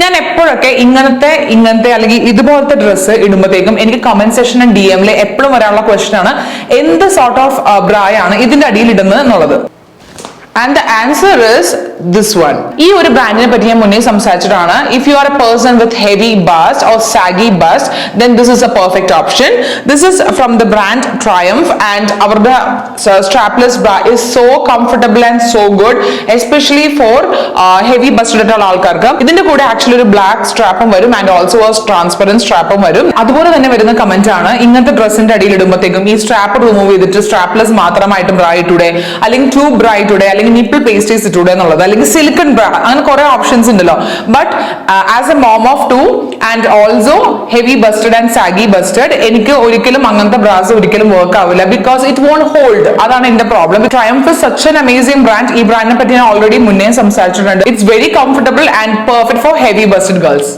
ഞാൻ എപ്പോഴൊക്കെ ഇങ്ങനത്തെ ഇങ്ങനത്തെ അല്ലെങ്കിൽ ഇതുപോലത്തെ ഡ്രസ്സ് ഇടുമ്പോഴത്തേക്കും എനിക്ക് കമന്റ് സെക്ഷനും ഡി എമ്മിൽ എപ്പോഴും വരാനുള്ള ക്വസ്റ്റൻ ആണ്. എന്ത് സോർട്ട് ഓഫ് ബ്രായാണ് ഇതിന്റെ അടിയിൽ ഇടുന്നത് എന്നുള്ളത്? And the answer is this one ഈ ഒരു ബ്രാൻഡിനെ പറ്റി ഞാൻ മുന്നേ സംസാരിച്ചിട്ടാണ്. If you are a person with heavy bust or saggy bust then this is a perfect option this is from the brand Triumph and അവരുടെ strapless bra is so comfortable and so good especially for heavy bust ഇട്ടിട്ടുള്ള ആൾക്കാർക്ക്. ഇതിന്റെ കൂടെ actually ഒരു black സ്ട്രാപ്പും വരും and also transparent സ്ട്രാപ്പും വരും. അതുപോലെ തന്നെ വരുന്ന കമന്റ് ആണ് ഇങ്ങനത്തെ ഡ്രസ്സിന്റെ അടിയിൽ ഇടുമ്പോഴത്തേക്കും ഈ സ്ട്രാപ്പ് റിമൂവ് ചെയ്തിട്ട് സ്ട്രാപ്ലെസ് മാത്രമായിട്ട് ബ്രാ ഇട്ടൂടെ അല്ലെങ്കിൽ ടു ബ്രാ ഇട്ടൂടെ അല്ലെങ്കിൽ നിപ്പിൾ പേസ്റ്റേഴ്സ് ഇട്ടൂടെ എന്നുള്ളത് അല്ലെങ്കിൽ സിലിക്കൺ ബ്രാ അങ്ങനെ കുറെ ഓപ്ഷൻസ് ഉണ്ടല്ലോ. But as a mom of two and also heavy busted and saggy busted എനിക്ക് ഒരിക്കലും അങ്ങനത്തെ ബ്രാസ് ഒരിക്കലും വർക്ക് ആവില്ല ബിക്കോസ് ഇറ്റ് വോണ്ട് ഹോൾഡ് അതാണ് എന്റെ problem Triumph such an amazing brand ഈ ബ്രാൻഡിനെ പറ്റി ഞാൻ ഓൾറെഡി മുന്നേ സംസാരിച്ചിട്ടുണ്ട്. It's very comfortable and perfect for heavy busted girls